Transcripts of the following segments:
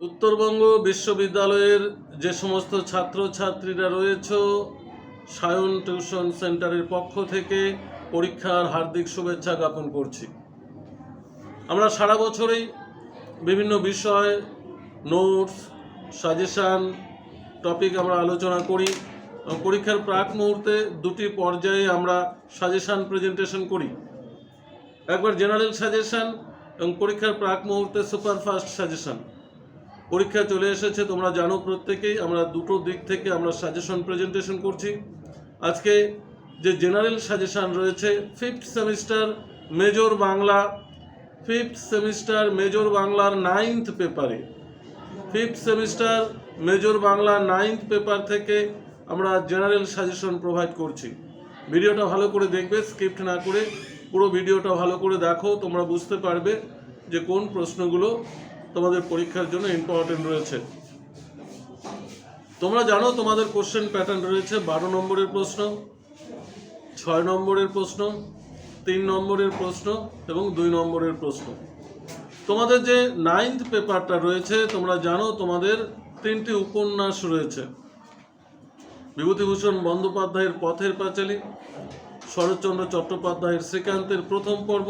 উত্তরবঙ্গ বিশ্ববিদ্যালয়ের যে সমস্ত ছাত্রছাত্রীরা রয়েছে, সায়ন টিউশন সেন্টারের পক্ষ থেকে পরীক্ষার হার্দিক শুভেচ্ছা জ্ঞাপন করছি। আমরা সারা বছরেই বিভিন্ন বিষয় নোটস সাজেশান টপিক আমরা আলোচনা করি এবং পরীক্ষার প্রাক মুহূর্তে দুটি পর্যায়ে আমরা সাজেশান প্রেজেন্টেশন করি। একবার জেনারেল সাজেশান এবং পরীক্ষার প্রাক মুহূর্তে সুপারফাস্ট সাজেশান পরীক্ষা চলে এসেছে, তোমরা জানো প্রত্যেকেই, আমরা দুটো দিক থেকে আমরা সাজেশন প্রেজেন্টেশন করছি। আজকে যে জেনারেল সাজেশন রয়েছে fifth semester major Bangla fifth semester major বাংলার নাইন্থ পেপারে fifth semester major Bangla ninth paper থেকে আমরা জেনারেল সাজেশন প্রোভাইড করছি। ভিডিওটা ভালো করে দেখবে স্কিপ্ট না করে পুরো ভিডিওটা ভালো করে দেখো, তোমরা বুঝতে পারবে যে কোন প্রশ্নগুলো তোমাদের পরীক্ষার জন্য ইম্পর্টেন্ট রয়েছে। তোমরা জানো তোমাদের কোশ্চেন প্যাটার্ন রয়েছে বারো নম্বরের প্রশ্ন, ছয় নম্বরের প্রশ্ন, তিন নম্বরের প্রশ্ন এবং দুই নম্বরের প্রশ্ন। তোমাদের যে নাইন্থ পেপারটা রয়েছে, তোমরা জানো তোমাদের তিনটি উপন্যাস রয়েছে। বিভূতিভূষণ বন্দ্যোপাধ্যায়ের পথের পাঁচালী, শরৎচন্দ্র চট্টোপাধ্যায়ের শ্রীকান্তের প্রথম পর্ব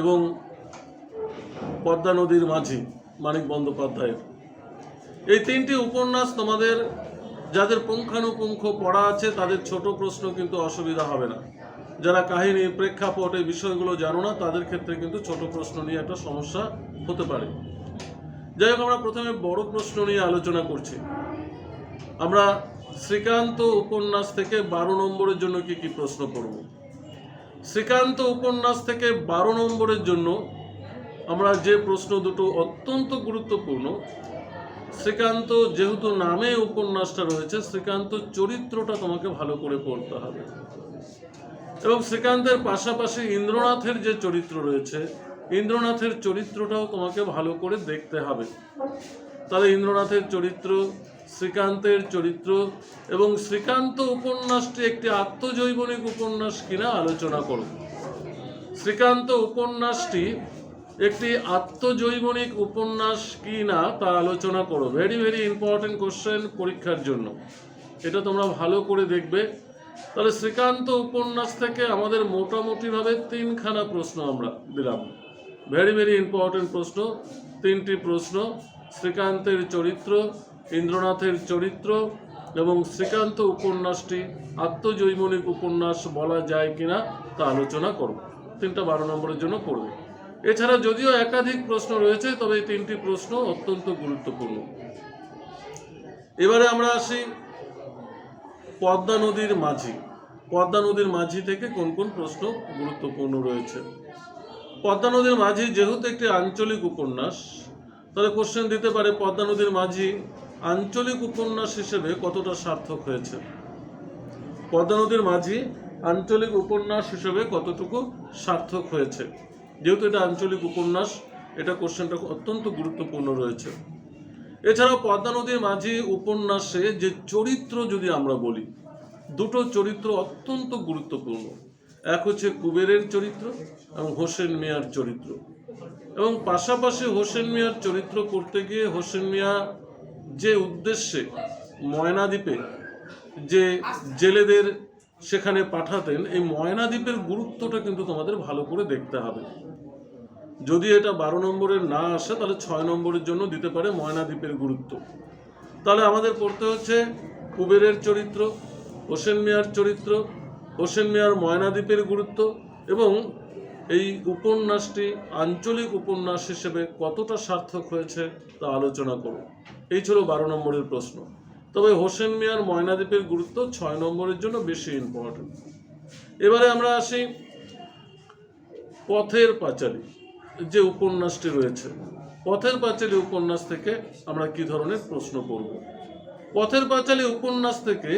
এবং পদ্মা নদীর মাঝি, মানিক বন্দ্যোপাধ্যায়ের। এই তিনটি উপন্যাস তোমাদের, যাদের পুঙ্খানুপুঙ্খ পড়া আছে, তাদের ছোট প্রশ্ন কিন্তু অসুবিধা হবে না। যারা কাহিনী, প্রেক্ষাপট এই বিষয়গুলো জানো না, তাদের ক্ষেত্রে কিন্তু ছোট প্রশ্ন নিয়ে একটা সমস্যা হতে পারে। যাই হোক, আমরা প্রথমে বড় প্রশ্ন নিয়ে আলোচনা করছি। আমরা শ্রীকান্ত উপন্যাস থেকে বারো নম্বরের জন্য কি কি প্রশ্ন করব? শ্রীকান্ত উপন্যাস থেকে বারো নম্বরের জন্য আমরা যে প্রশ্ন দুটো অত্যন্ত গুরুত্বপূর্ণ, শ্রীকান্ত যেহেতু নামে উপন্যাসটা রয়েছে, শ্রীকান্ত চরিত্রটা তোমাকে ভালো করে পড়তে হবে। এবং শ্রীকান্তের পাশাপাশি ইন্দ্রনাথের যে চরিত্র রয়েছে, ইন্দ্রনাথের চরিত্রটাও তোমাকে ভালো করে দেখতে হবে। তাহলে ইন্দ্রনাথের চরিত্র, শ্রীকান্তের চরিত্র এবং শ্রীকান্ত উপন্যাসটি একটি আত্মজৈবনিক উপন্যাস কিনা আলোচনা করো শ্রীকান্ত উপন্যাসটি একটি আত্মজৈবনিক উপন্যাস কি না তা আলোচনা করো। ভেরি ভেরি ইম্পর্টেন্ট কোশ্চেন পরীক্ষার জন্য। এটা তোমরা ভালো করে দেখবে। তাহলে শ্রীকান্ত উপন্যাস থেকে আমাদের মোটামুটিভাবে তিনখানা প্রশ্ন আমরা দিলাম। ভেরি ভেরি ইম্পর্টেন্ট প্রশ্ন। তিনটি প্রশ্ন। শ্রীকান্তের চরিত্র, ইন্দ্রনাথের চরিত্র এবং শ্রীকান্ত উপন্যাসটি আত্মজৈবনিক উপন্যাস বলা যায় কিনা তা আলোচনা করব। তিনটা বারো নম্বরের জন্য পড়বে এছাড়া যদিও একাধিক প্রশ্ন রয়েছে, তবে এই তিনটি প্রশ্ন অত্যন্ত গুরুত্বপূর্ণ। এবারে আমরা আসি পদ্মা নদীর মাঝি। পদ্মা নদীর মাঝি থেকে কোন কোন প্রশ্ন গুরুত্বপূর্ণ রয়েছে? পদ্মা নদীর মাঝি যেহেতু একটি আঞ্চলিক উপন্যাস, তাহলে কোশ্চেন দিতে পারে, পদ্মা নদীর মাঝি আঞ্চলিক উপন্যাস হিসেবে কতটা সার্থক হয়েছে? পদ্মা নদীর মাঝি আঞ্চলিক উপন্যাস হিসেবে কতটুকু সার্থক হয়েছে? যেহেতু এটা আঞ্চলিক উপন্যাস, এটা কোশ্চেনটা অত্যন্ত গুরুত্বপূর্ণ রয়েছে। এছাড়াও পদ্মা নদীর মাঝি উপন্যাসে যে চরিত্র যদি আমরা বলি, দুটো চরিত্র অত্যন্ত গুরুত্বপূর্ণ। এক হচ্ছে কুবেরের চরিত্র এবং হোসেন মিয়ার চরিত্র। এবং পাশাপাশি হোসেন মিয়ার চরিত্র করতে গিয়ে হোসেন মিয়া যে উদ্দেশ্যে ময়নাদ্বীপে যে জেলেদের সেখানে পাঠাতেন, এই ময়নাদ্বীপের গুরুত্বটা কিন্তু তোমাদের ভালো করে দেখতে হবে। যদি এটা বারো নম্বরের না আসে, তাহলে ছয় নম্বরের জন্য দিতে পারে ময়নাদ্বীপের গুরুত্ব। তাহলে আমাদের পড়তে হচ্ছে কুবেরের চরিত্র, হোসেন মিয়ার চরিত্র, হোসেন মিয়ার ময়নাদ্বীপের গুরুত্ব এবং এই উপন্যাসটি আঞ্চলিক উপন্যাস হিসেবে কতটা সার্থক হয়েছে তা আলোচনা করো এই ছিল বারো নম্বরের প্রশ্ন। তবে হোসেন মিয়ার ময়নাদ্বীপের গুরুত্ব ছয় নম্বরের জন্য বেশি ইম্পর্টেন্ট এবারে আমরা আসি পথের পাঁচালী, যে উপন্যাসটি রয়েছে। পথের পাঁচালী উপন্যাস থেকে আমরা কি ধরনের প্রশ্ন করব? পথের পাঁচালী উপন্যাস থেকে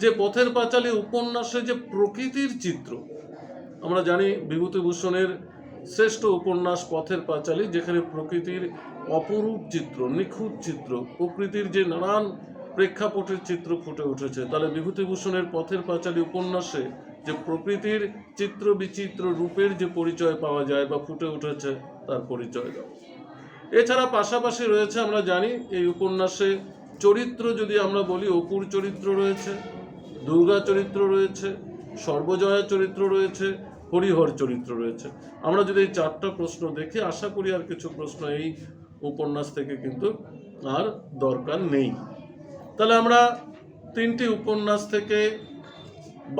যে পথের পাঁচালী উপন্যাসে যে প্রকৃতির চিত্র, আমরা জানি বিভূতিভূষণের শ্রেষ্ঠ উপন্যাস পথের পাঁচালী, যেখানে প্রকৃতির অপরূপ চিত্র, নিখুঁত চিত্র, প্রকৃতির যে নানান প্রেক্ষাপটের চিত্র ফুটে উঠেছে। তাহলে বিভূতিভূষণের পথের পাঁচালী উপন্যাসে যে প্রকৃতির চিত্র বিচিত্র রূপের যে পরিচয় পাওয়া যায় বা ফুটে উঠেছে, তার পরিচয় দাও। এছাড়া পাশাপাশি রয়েছে, আমরা জানি, এই উপন্যাসে চরিত্র যদি আমরা বলি, অপুর চরিত্র রয়েছে, দুর্গা চরিত্র রয়েছে, সর্বজয়া চরিত্র রয়েছে, হরিহর চরিত্র রয়েছে। আমরা যদি এই চারটা প্রশ্ন দেখি, আশা করি আর কিছু প্রশ্ন এই উপন্যাস থেকে কিন্তু আর দরকার নেই। তাহলে আমরা তিনটি উপন্যাস থেকে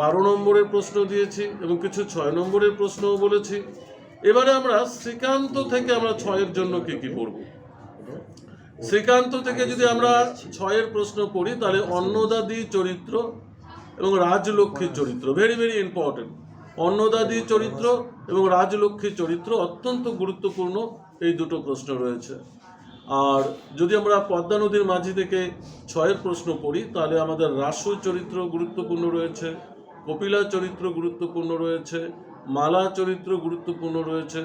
বারো নম্বরের প্রশ্ন দিয়েছি এবং কিছু ছয় নম্বরের প্রশ্নও বলেছি। এবারে আমরা শ্রীকান্ত থেকে আমরা ছয়ের জন্য কি কি পড়ব? শ্রীকান্ত থেকে যদি আমরা ছয়ের প্রশ্ন পড়ি, তাহলে অন্নদাদি চরিত্র এবং রাজলক্ষ্মীর চরিত্র ভেরি ভেরি ইম্পর্টেন্ট অন্নদাদি চরিত্র এবং রাজলক্ষ্মীর চরিত্র অত্যন্ত গুরুত্বপূর্ণ এই দুটো প্রশ্ন রয়েছে। আর যদি আমরা পদ্মা নদীর মাঝি থেকে ছয়ের প্রশ্ন পড়ি, তাহলে আমাদের রাসু চরিত্র গুরুত্বপূর্ণ রয়েছে কপিলা চরিত্র গুরুত্বপূর্ণ রয়েছে মালা চরিত্র গুরুত্বপূর্ণ রয়েছে।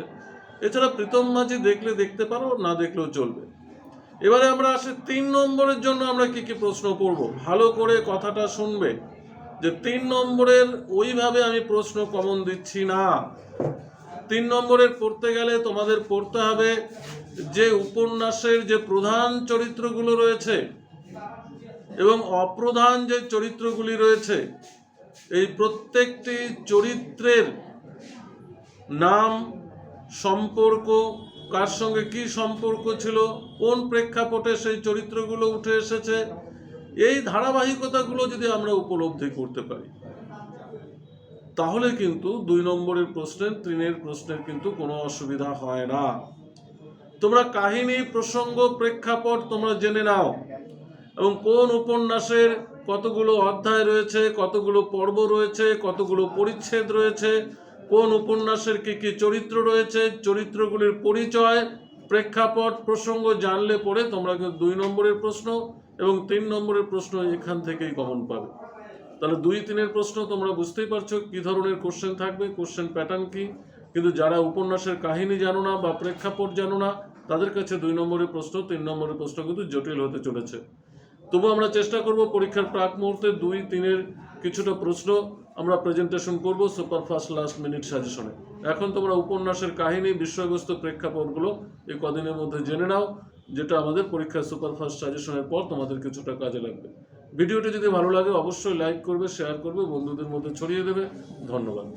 এছাড়া প্রীতম মাঝি দেখলে দেখতে পারো, না দেখলেও চলবে। এবারে আমরা আসি তিন নম্বরের জন্য আমরা কি কি প্রশ্ন পড়ব? ভালো করে কথাটা শুনবে যে তিন নম্বরের ওইভাবে আমি প্রশ্ন কমন দিচ্ছি না। তিন নম্বরের পড়তে গেলে তোমাদের পড়তে হবে যে উপন্যাসের যে প্রধান চরিত্রগুলো রয়েছে এবং অপ্রধান যে চরিত্রগুলি রয়েছে, এই প্রত্যেকটি চরিত্রের নাম, সম্পর্ক, কার সঙ্গে কি সম্পর্ক ছিল, কোন প্রেক্ষাপটে সেই চরিত্রগুলো উঠে এসেছে, এই ধারাবাহিকতাগুলো যদি আমরা উপলব্ধি করতে পারি। তাহলে কিন্তু দুই নম্বরের প্রশ্নের, তিনের প্রশ্নের কিন্তু কোনো অসুবিধা হয় না। তোমরা কাহিনী, প্রসঙ্গ, প্রেক্ষাপট তোমরা জেনে নাও। এবং কোন উপন্যাসের কতগুলো অধ্যায় রয়েছে, কতগুলো পর্ব রয়েছে, কতগুলো পরিচ্ছেদ রয়েছে, কোন উপন্যাসের কি কি চরিত্র রয়েছে, চরিত্রগুলির পরিচয়, প্রেক্ষাপট, প্রসঙ্গ জানলে পরে তোমরা কিন্তু দুই নম্বরের প্রশ্ন এবং তিন নম্বরের প্রশ্ন এখান থেকেই কমন পাবে। তাহলে দুই তিনের প্রশ্ন তোমরা বুঝতেই পারছ কি ধরনের কোশ্চেন থাকবে কোশ্চেন প্যাটার্ন কি। কিন্তু যারা উপন্যাসের কাহিনী জানো না বা প্রেক্ষাপট জানো না, তাদের কাছে দুই নম্বরের প্রশ্ন, তিন নম্বরের প্রশ্ন কিন্তু জটিল হতে চলেছে। তবু আমরা চেষ্টা করব পরীক্ষার প্রাক মুহূর্তে দুই তিনের কিছুটা প্রশ্ন আমরা প্রেজেন্টেশন করব সুপার ফাস্ট লাস্ট মিনিট সাজেশনে এখন তোমরা উপন্যাসের কাহিনী, বিষয়বস্তু, প্রেক্ষাপটগুলো এই কদিনের মধ্যে জেনে নাও, যেটা আমাদের পরীক্ষার সুপার ফাস্ট সাজেশনের পর তোমাদের কিছুটা কাজে লাগবে। ভিডিওটি যদি ভালো লাগে অবশ্যই লাইক করবে শেয়ার করবে বন্ধুদের মধ্যে ছড়িয়ে দেবে। ধন্যবাদ।